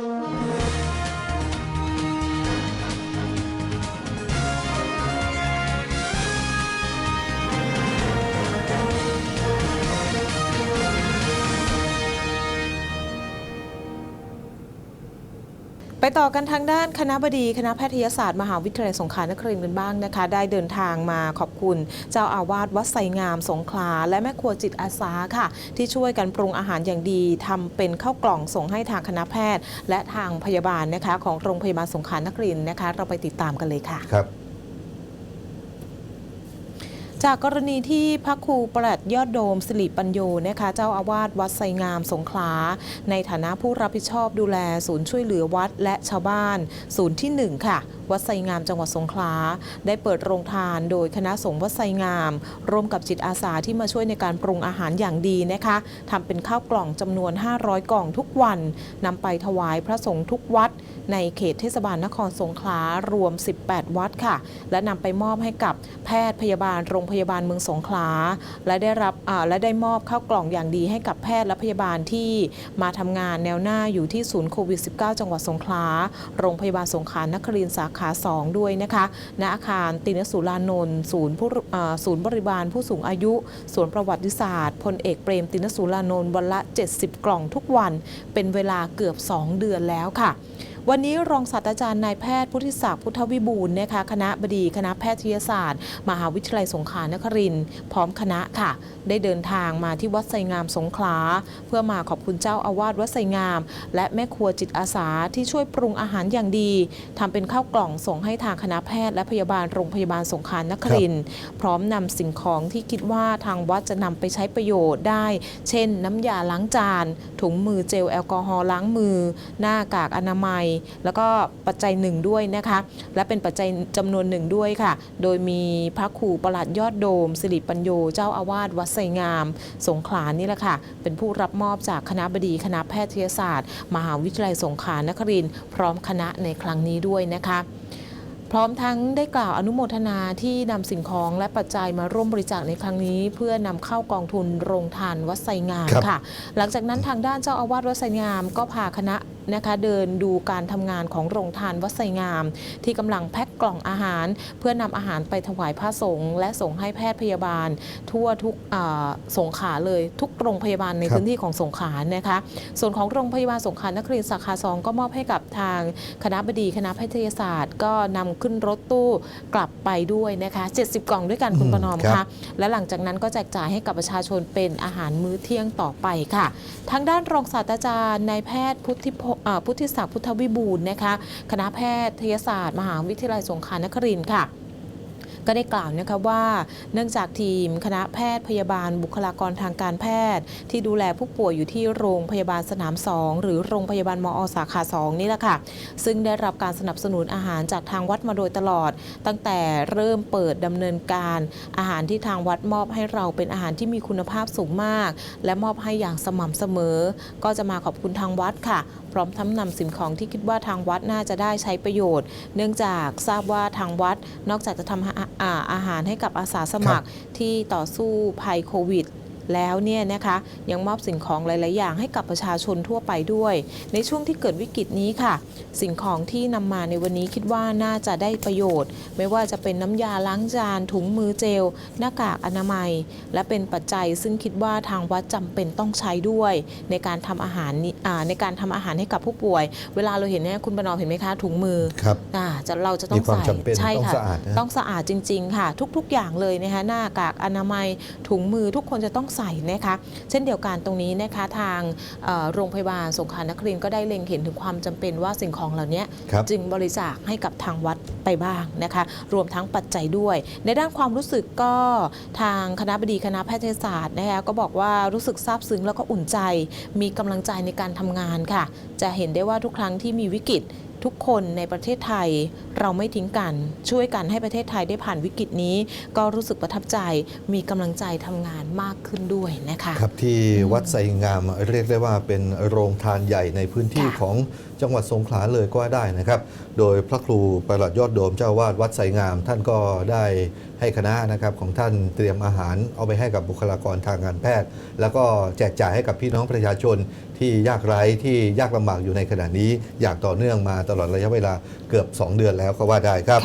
Bye. ต่อกันทางด้านคณะบดีคณะแพทยศาสตร์มหาวิทยาลัยสงขลานครินทร์กันบ้างนะคะ ได้เดินทางมาขอบคุณ เจ้าอาวาสวัดไสงามสงขลาและแม่ครัวจิตอาสาค่ะ ที่ช่วยกันปรุงอาหารอย่างดีทำเป็นข้าวกล่องส่งให้ทางคณะแพทย์ และทางพยาบาลนะคะ ของโรงพยาบาลสงขลานครินทร์นะคะ เราไปติดตามกันเลยค่ะครับ จากกรณีที่พระครูประหลัดยอดโดมสิริปัญโยนะคะเจ้าอาวาสวัดไสงามสงขลา ในฐานะผู้รับผิดชอบดูแลศูนย์ช่วยเหลือวัดและชาวบ้าน ศูนย์ที่ 1 ค่ะ วัดไสงามจังหวัดสงขลา ได้เปิดโรงทานโดยคณะสงฆ์วัดไสงาม ร่วมกับจิตอาสาที่มาช่วยในการปรุงอาหารอย่างดีนะคะทำเป็นข้าวกล่องจำนวน 500 กล่องทุกวันนำไปถวายพระสงฆ์ทุกวัด ในเขตเทศบาลนครสงขลารวม 18 วัดค่ะ และนำไปมอบให้กับแพทย์พยาบาลโรงพยาบาลเมืองสงขลา และได้รับและได้มอบข้าวกล่องอย่างดีให้กับแพทย์และพยาบาลที่มาทำงานแนวหน้าอยู่ที่ศูนย์โควิด -19 จังหวัดสงขลา โรงพยาบาลสงขลานครินทร์สาขา 2 ด้วยนะคะณอาคารตินสุรานนท์ศูนย์ผู้ศูนย์บริบาลผู้สูงอายุสวนประวัติศาสตร์พลเอกเปรมตินสุรานนท์วันละ 70 กล่องทุกวัน เป็นเวลาเกือบ 2 เดือนแล้วค่ะ วันนี้รองศาสตราจารย์นายแพทย์พุทธิศักดิ์พุทธวิบูลนะคะคณะบดีคณะแพทยศาสตร์ มหาวิทยาลัยสงขลานครินทร์พร้อมคณะค่ะ ได้เดินทางมาที่วัดไสงามสงขลา เพื่อมาขอบคุณเจ้าอาวาสวัดไสงาม และแม่ครัวจิตอาสาที่ช่วยปรุงอาหารอย่างดีทำเป็นข้าวกล่องส่งให้ทางคณะแพทย์และพยาบาลโรงพยาบาลสงขลานครินทร์พร้อมนำสิ่งของที่คิดว่าทางวัดจะนำไปใช้ประโยชน์ได้ เช่น น้ำยาล้างจาน ถุงมือเจลแอลกอฮอล์ล้างมือ หน้ากากอนามัยแล้วก็ปัจจัยหนึ่งด้วยนะคะ และเป็นปัจจัยจำนวนหนึ่งด้วยค่ะ โดยมีพระครูประหลัดยอดโดม สิริปัญโยเจ้าอาวาสวัดไสงาม สงขลานี่แหละค่ะ เป็นผู้รับมอบจากคณะบดีคณะแพทยศาสตร์ มหาวิทยาลัยสงขลานครินทร์พร้อมคณะในครั้งนี้ด้วยนะคะพร้อมทั้งได้กล่าวอนุโมทนาที่นำสิ่งของและปัจจัยมาร่วมบริจาคในครั้งนี้ เพื่อนำเข้ากองทุนโรงทานวัดไสงามครับค่ะ หลังจากนั้นทางด้านเจ้าอาวาสวัดไสงาม ก็พาคณะนะคะเดินดูการทำงานของโรงทานวัดไสงาม ที่กำลังแพ็คกล่องอาหาร เพื่อนำอาหารไปถวายพระสงฆ์และส่งให้แพทย์พยาบาล ทั่วทุกอ่าสงขลาเลยทุกโรงพยาบาลในครับพื้นที่ของสงขลานะคะ ส่วนของโรงพยาบาลสงขลานครินทร์สาขาสองก็มอบให้กับทางคณะบดีคณะแพทยศาสตร์ ก็นำขึ้นรถตู้กลับไปด้วยนะคะ 70 กล่องด้วยกันคุณอืมประนอมครัค่ะบและหลังจากนั้นก็แจกจ่ายให้กับประชาชนเป็นอาหารมื้อเที่ยงต่อไปค่ะ ทางด้านรองศาสตราจารย์นายแพทย์พุทธิพอ่าพุทธิศักดิ์พุทธวิบูลนะคะ คณะแพทยศาสตร์ มหาวิทยาลัยสงขลานครินทร์ค่ะ ก็ได้กล่าวนะคะว่าเนื่องจากทีมคณะแพทย์พยาบาลบุคลากรทางการแพทย์ ที่ดูแลผู้ป่วยอยู่ที่โรงพยาบาลสนาม 2 หรือโรงพยาบาลมอสาขา 2 นี่แหละค่ะ ซึ่งได้รับการสนับสนุนอาหารจากทางวัดมาโดยตลอด ตั้งแต่เริ่มเปิดดำเนินการ อาหารที่ทางวัดมอบให้เราเป็นอาหารที่มีคุณภาพสูงมาก และมอบให้อย่างสม่ำเสมอ ก็จะมาขอบคุณทางวัดค่ะ พร้อมทั้งนำสิ่งของที่คิดว่าทางวัดน่าจะได้ใช้ประโยชน์ เนื่องจากทราบว่าทางวัดนอกจากจะทำอาอ่าอาหารให้กับอาสาสมัครที่ต่อสู้ภัยโควิด แล้วเนี่ยนะคะยังมอบสิ่งของหลาย ๆ อย่างให้กับประชาชนทั่วไปด้วย ในช่วงที่เกิดวิกฤตนี้ค่ะ สิ่งของที่นำมาในวันนี้คิดว่าน่าจะได้ประโยชน์ ไม่ว่าจะเป็นน้ำยาล้างจาน ถุงมือเจล หน้ากากอนามัย และเป็นปัจจัยซึ่งคิดว่าทางวัดจำเป็นต้องใช้ด้วย ในการทำอาหารนี้อ่าในการทำอาหารให้กับผู้ป่วย เวลาเราเห็นเนี่ยคุณประนอมเห็นไหมคะถุงมือครับอ่าจะเราจะต้อมีงความใส่จำเป็นใช่ต้องค่ะสะอาดนะต้องสะอาดจริง ๆ ค่ะ ทุก ๆ อย่างเลยนะคะหน้ากากอนามัยถุงมือทุกคนจะต้องใส่นะคะเช่นเดียวกันตรงนี้นะคะทางเอ่อโรงพยาบาลสงขลานครินทร์ก็ได้เล็งเห็นถึงความจำเป็นว่าสิ่งของเหล่านี้ครับจึงบริจาคให้กับทางวัดไปบ้างนะคะรวมทั้งปัจจัยด้วย ในด้านความรู้สึกก็ทางคณะบดีคณะแพทยศาสตร์นะคะก็บอกว่ารู้สึกซาบซึ้งแล้วก็อุ่นใจ มีกำลังใจในการทำงานค่ะ จะเห็นได้ว่าทุกครั้งที่มีวิกฤต ทุกคนในประเทศไทยเราไม่ทิ้งกัน ช่วยกันให้ประเทศไทยได้ผ่านวิกฤตนี้ ก็รู้สึกประทับใจมีกำลังใจทำงานมากขึ้นด้วยนะคะครับที่วัดไสงามเรียกได้ว่าเป็นโรงทานใหญ่ในพื้นที่ค่ะของจังหวัดสงขลาเลยก็ว่าได้นะครับ โดยพระครูประหลัดยอดโดมเจ้าอาวาดวัดไสงาม ท่านก็ได้ให้คณะนะครับของท่านเตรียมอาหารเอาไปให้กับบุคลากรทางการแพทย์ แล้วก็แจกจ่ายให้กับพี่น้องประชาชน ที่ยากไร้ที่ยากลำบากอยู่ในขณะนี้ อย่างต่อเนื่องมาตลอดระยะเวลาเกือบ 2 เดือนแล้วก็ว่าได้ครับ